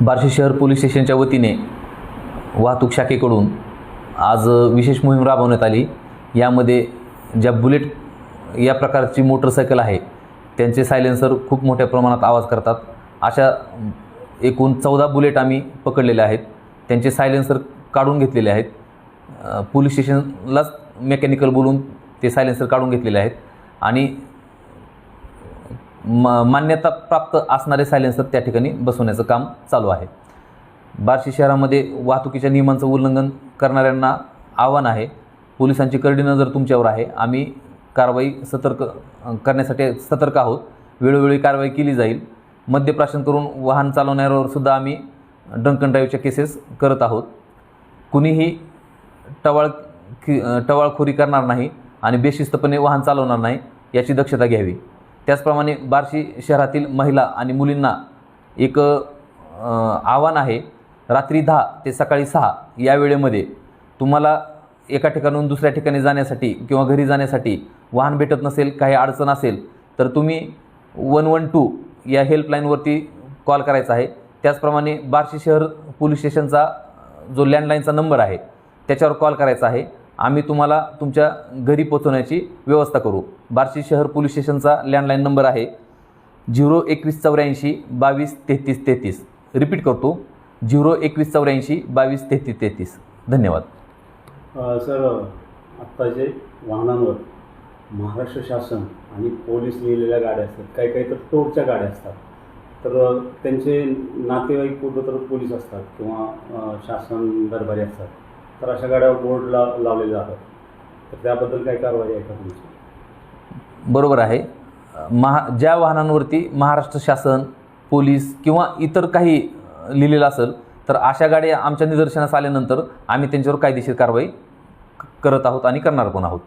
बार्शी शहर पोलीस स्टेशनच्या वतीने वाहतूक शाखेकडून आज विशेष मोहीम राबवण्यात आली. यामध्ये ज्या बुलेट या प्रकारची मोटरसायकल आहे त्यांचे सायलेन्सर खूप मोठ्या प्रमाणात आवाज करतात. अशा एकूण चौदा बुलेट आम्ही पकडलेले आहेत. त्यांचे सायलेन्सर काढून घेतलेले आहेत. पोलीस स्टेशनलाच मेकॅनिकल बोलून ते सायलेन्सर काढून घेतलेले आहेत. आणि मान्यता प्राप्त असणारे सायलेन्सर त्या ठिकाणी बसवण्याचं काम चालू आहे. बार्शी शहरामध्ये वाहतुकीच्या नियमांचं उल्लंघन करणाऱ्यांना आव्हान आहे. पोलिसांची करडी नजर तुमच्यावर आहे. आम्ही कारवाई सतर्क करण्यासाठी सतर्क आहोत. वेळोवेळी कारवाई केली जाईल. मद्यप्राशन करून वाहन चालवणाऱ्यावर सुद्धा आम्ही ड्रंकन ड्राईव्हच्या केसेस करत आहोत. कुणीही टवाळ की टवाळखोरी करणार नाही आणि बेशिस्तपणे वाहन चालवणार नाही याची दक्षता घ्यावी. त्याचप्रमाणे बार्शी शहरातील महिला आणि मुलींना एक आव्हान आहे. रात्री दहा ते सकाळी सहा या वेळेमध्ये तुम्हाला एका ठिकाणून दुसऱ्या ठिकाणी जाण्यासाठी किंवा घरी जाण्यासाठी वाहन भेटत नसेल काही अडचण असेल तर तुम्ही वन वन टू या हेल्पलाईनवरती कॉल करायचा आहे. त्याचप्रमाणे बार्शी शहर पोलीस स्टेशनचा जो लँडलाईनचा नंबर आहे त्याच्यावर कॉल करायचा आहे. आम्ही तुम्हाला तुमच्या घरी पोचवण्याची व्यवस्था करू. बार्शी शहर पोलीस स्टेशनचा लँडलाईन नंबर आहे झिरो एकवीस चौऱ्याऐंशी बावीस तेहतीस तेहतीस. रिपीट करतो. झिरो एकवीस चौऱ्याऐंशी बावीस तेहतीस तेहतीस. धन्यवाद. सर आत्ता जे वाहनांवर महाराष्ट्र शासन आणि पोलीस लिहिलेल्या गाड्या असतात काही काही तर टोलच्या गाड्या असतात. तर त्यांचे नातेवाईक कुठं तर पोलीस असतात किंवा शासन दरबारी असतात. तर अशा गाड्यावर बोर्ड ला लावले जातात तर त्याबद्दल काय कारवाई आहे का तुमची बरोबर आहे. महा ज्या वाहनांवरती महाराष्ट्र शासन पोलीस किंवा इतर काही लिहिलेलं असेल तर अशा गाड्या आमच्या निदर्शनास आल्यानंतर आम्ही त्यांच्यावर कायदेशीर कारवाई करत आहोत आणि करणार पण आहोत.